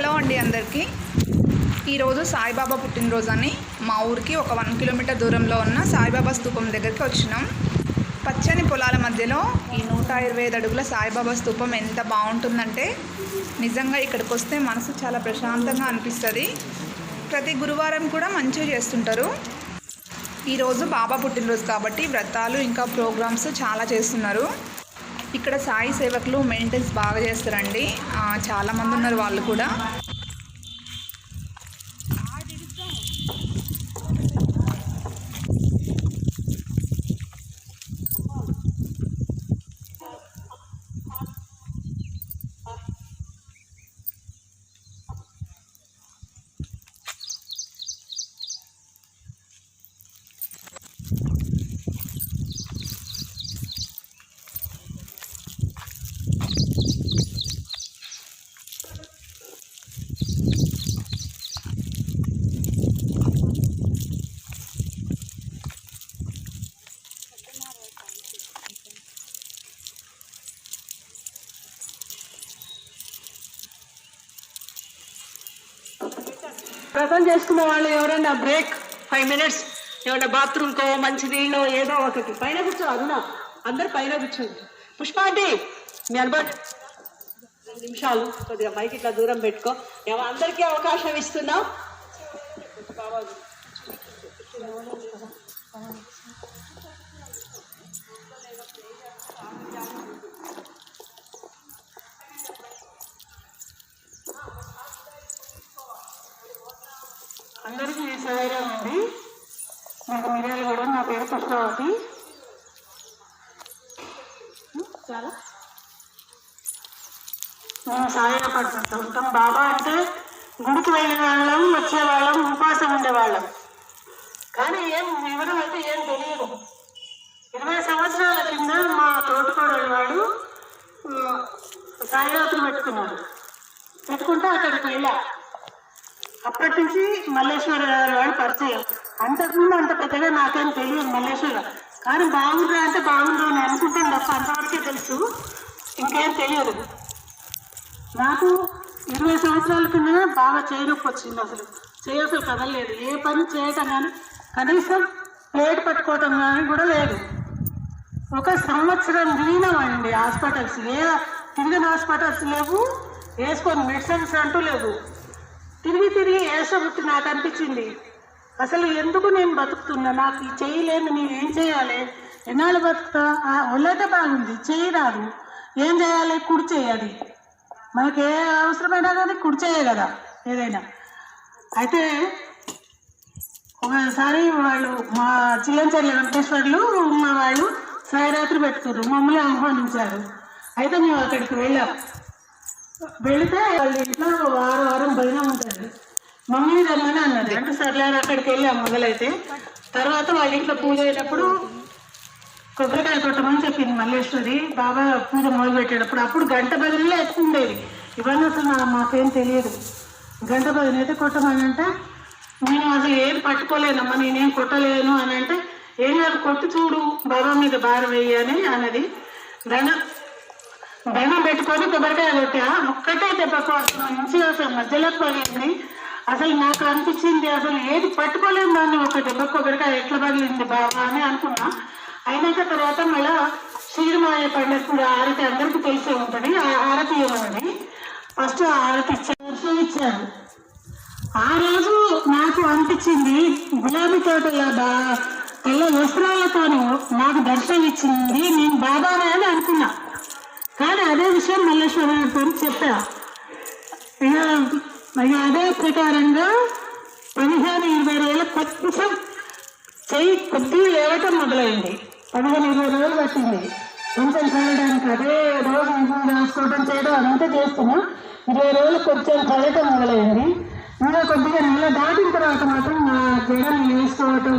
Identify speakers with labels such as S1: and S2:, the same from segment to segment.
S1: Hello అండి అందరికీ. ఈరోజు సాయిబాబా పుట్టినరోజు అని మా ఊరికి ఒక వన్ కిలోమీటర్ దూరంలో ఉన్న సాయిబాబా స్తూపం దగ్గరికి వచ్చినాం. పచ్చని పొలాల మధ్యలో ఈ నూట ఇరవై ఐదు అడుగుల సాయిబాబా స్తూపం ఎంత బాగుంటుందంటే నిజంగా ఇక్కడికి వస్తే మనసు చాలా ప్రశాంతంగా అనిపిస్తుంది. ప్రతి గురువారం కూడా మంచిగా చేస్తుంటారు. ఈరోజు బాబా పుట్టినరోజు కాబట్టి వ్రతాలు ఇంకా ప్రోగ్రామ్స్ చాలా చేస్తున్నారు. ఇక్కడ సాయి సేవకులు మెయింటెన్స్ బాగా చేస్తారండి. ఆ, చాలా మంది ఉన్నారు వాళ్ళు కూడా.
S2: వ్రతం చేసుకున్న వాళ్ళు ఎవరైనా బ్రేక్ ఫైవ్ మినిట్స్ ఏమన్నా బాత్రూమ్కో మంచి నీళ్ళు ఏదో ఒకటి. పైన కూర్చో అరుణ. అందరు పైన కూర్చోండి. పుష్పాంటి మీ అనుభవం రెండు నిమిషాలు కొద్దిగా మైకి ఇట్లా దూరం పెట్టుకో. ఏమో అందరికీ అవకాశం ఇస్తున్నాం.
S3: అందరికీ ఉంది నాకు మిర్యాల కూడా నా పేరు పుష్పవతి. చాలా. మేము సహాయపడుతుంటూ ఉంటాం బాబా అంటే గుడికి వెళ్ళిన వాళ్ళం వచ్చే వాళ్ళం ఉపవాసం ఉండేవాళ్ళం కానీ ఏం వివరం అయితే ఏం తెలియదు. ఇరవై సంవత్సరాల కింద మా తోటికోడలు వాడు ఆ, సాయిరాత్రి పెట్టుకున్నాడు. పెట్టుకుంటే అక్కడికి వెళ్ళా. అప్పటి నుంచి మల్లేశ్వర గారు పరిచయం. అంతకుముందు అంత పెద్దగా నాకేం తెలియదు మల్లేశ్వర కానీ బాగుండ్రా అంటే బాగుండ్రా అని అనుకుంటాను తప్ప అంతవరకే తెలుసు. ఇంకేం తెలియదు. నాకు ఇరవై సంవత్సరాల కింద బాగా చేయనొప్పి వచ్చింది అసలు. చేయ అసలు కదలలేదు. ఏ పని చేయటం కానీ కనీసం ప్లేట్ పట్టుకోవటం కానీ కూడా లేదు. ఒక సంవత్సరం తిరిగినామండి హాస్పిటల్స్. ఏ తిరిగిన హాస్పిటల్స్ లేవు. వేసుకొని మెడిసిన్స్ అంటూ లేవు. తిరిగి తిరిగి ఏసబుట్టి నాకు అనిపించింది. అసలు ఎందుకు నేను బతుకుతున్నా? నాకు చేయలేదు చేయలేను నేను ఏం చేయాలి? ఎన్నాళ్ళు బతుకుతా? ఆ, ఒళ్ళైతే బాగుంది చేయి రాదు. ఏం చేయాలి? కుడి చేయాలి మనకి ఏ అవసరమైనా కానీ కుడి చేయ కదా ఏదైనా. అయితే ఒకసారి వాళ్ళు మా చిల్లంచర్ల వెంకటేశ్వర్లు మా వాళ్ళు సాయిరాత్రి పెట్టుకున్నారు. మమ్మల్ని ఆహ్వానించారు. అయితే మేము అక్కడికి వెళ్ళాం. వెళితే వాళ్ళ ఇంట్లో వారం వారం భజన ఉంటుంది. మమ్మీ రమ్మని అన్నది. అంటే సర్లే అక్కడికి వెళ్ళాం మొదలైతే. తర్వాత వాళ్ళ ఇంట్లో పూజ అయినప్పుడు కొబ్బరికాయ కొట్టమని చెప్పింది మల్లేశ్వరి. బాబా పూజ మొదలు పెట్టేటప్పుడు అప్పుడు గంట బదిలీలో ఎక్కువ ఉండేది ఇవన్నీ అసలు మాకేం తెలియదు. గంట బదిలీ అయితే కొట్టమని అంటే నేను అసలు ఏది పట్టుకోలేనమ్మా నేనేం కొట్టలేను అని అంటే ఏం కాదు కొట్టు చూడు బాబా మీద భారం వెయ్యి అని అన్నది. దండ భయమా పెట్టుకొని కొబ్బరికాయ కొట్టా? ఒక్కటే దెబ్బకు మంచిగా అసలు మధ్యలో పగిలింది. అసలు నాకు అనిపించింది అసలు ఏది పట్టుకోలేము దాన్ని ఒక దెబ్బ కొబ్బరికాయ ఎట్లా పగిలింది బాబా అని అనుకున్నా. అయినాక తర్వాత మళ్ళా శ్రీమాయ పండుగ ఆరతి అందరికీ తెలిసే ఉంటుంది. ఆ ఆరతి ఇవ్వమని ఫస్ట్ ఆ ఆరతి ఇచ్చారు ఇచ్చారు. ఆ రోజు నాకు అనిపించింది గులాబీ తోటల బా తెల్ల వస్త్రాలతోనూ నాకు దర్శనం ఇచ్చింది నేను బాబానే అని అనుకున్నా. కానీ అదే విషయం మల్లేశ్వరరావుతో చెప్పా. ఇక ఇక అదే ప్రకారంగా పదిహేను ఇరవై రోజులు కొంచెం చెయ్యి కొద్దిగా లేవటం మొదలైంది. పదిహేను ఇరవై రోజులు పట్టింది కొంచెం కలగడానికి అదే రోజు ఇంట్లో రాసుకోవడం చేయడం అదంతా చేస్తున్నా. ఇరవై రోజులు కొంచెం కలగటం మొదలైంది. ఇంకా కొద్దిగా నెల దాటిన తర్వాత మాత్రం నా జగన్ వేసుకోవటం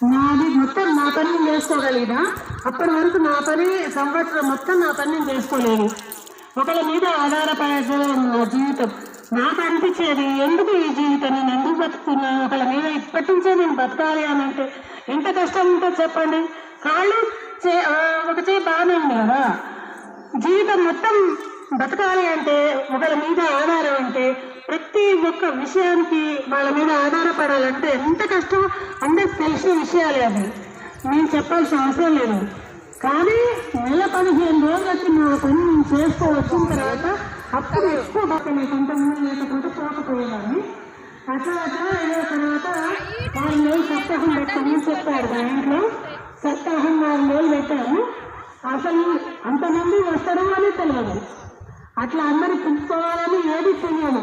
S3: నాది మొత్తం నా పని నేను చేసుకోగలిగినా అప్పటి వరకు నా పని సంవత్సరం మొత్తం నా పని నేను చేసుకోలేదు ఒకళ్ళ మీద ఆధారపడే నా జీవితం. నాకు అనిపించేది ఎందుకు ఈ జీవితం? నేను ఎందుకు బతుకుతున్నాను ఒకళ్ళ మీద ఇప్పటి నుంచే నేను బతకాలి అని అంటే ఎంత కష్టం ఉంటుంది చెప్పండి. కాళ్ళు చే ఒక చేయి బాగానే ఉంది కదా జీవితం మొత్తం బతకాలి అంటే ఒకరి మీద ఆధారం అంటే ప్రతి ఒక్క విషయానికి వాళ్ళ మీద ఆధారపడాలంటే ఎంత కష్టం? అందరికి తెలిసిన విషయాలే అవి. నేను చెప్పాల్సిన అవసరం లేదు. కానీ నెల పదిహేను రోజులకి నా పని నేను చేసుకో వచ్చిన తర్వాత అప్పుడు ఎక్కువ బాగా కొంతమంది లేకపోతే పోకపోయేదాన్ని. అట్లా అట్లా అయిన తర్వాత వారం రోజులు సప్తాహం పెట్టమని చెప్పారు మా ఇంట్లో. సప్తాహం వారం రోజులు పెట్టారు అసలు అంతమంది వస్తారో అని తెలియదు. అట్లా అందరూ పిలుచుకోవాలని ఏది తెలియదు.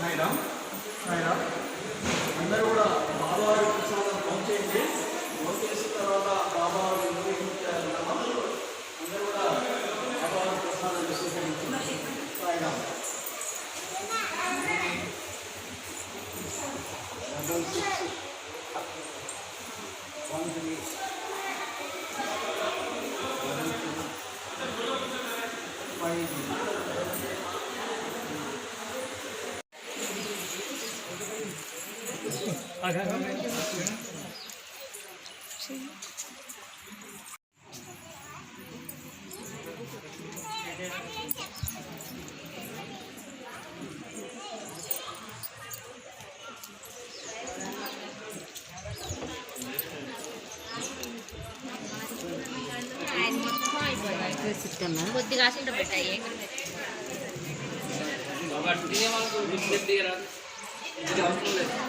S4: మేడం. మేడం అందరూ కూడా బాబావారి ప్రసాదం పంచేయండి పంచేసిన తర్వాత బాబావారి నిర్వహించాలన్నమా అందరూ కూడా బాబావారి ప్రసాదం స్వీకరించండి నాయన డబల్ సిక్స్
S5: కొద్దిగా ఆశలు పెట్టాయి
S4: మేడం రోనికి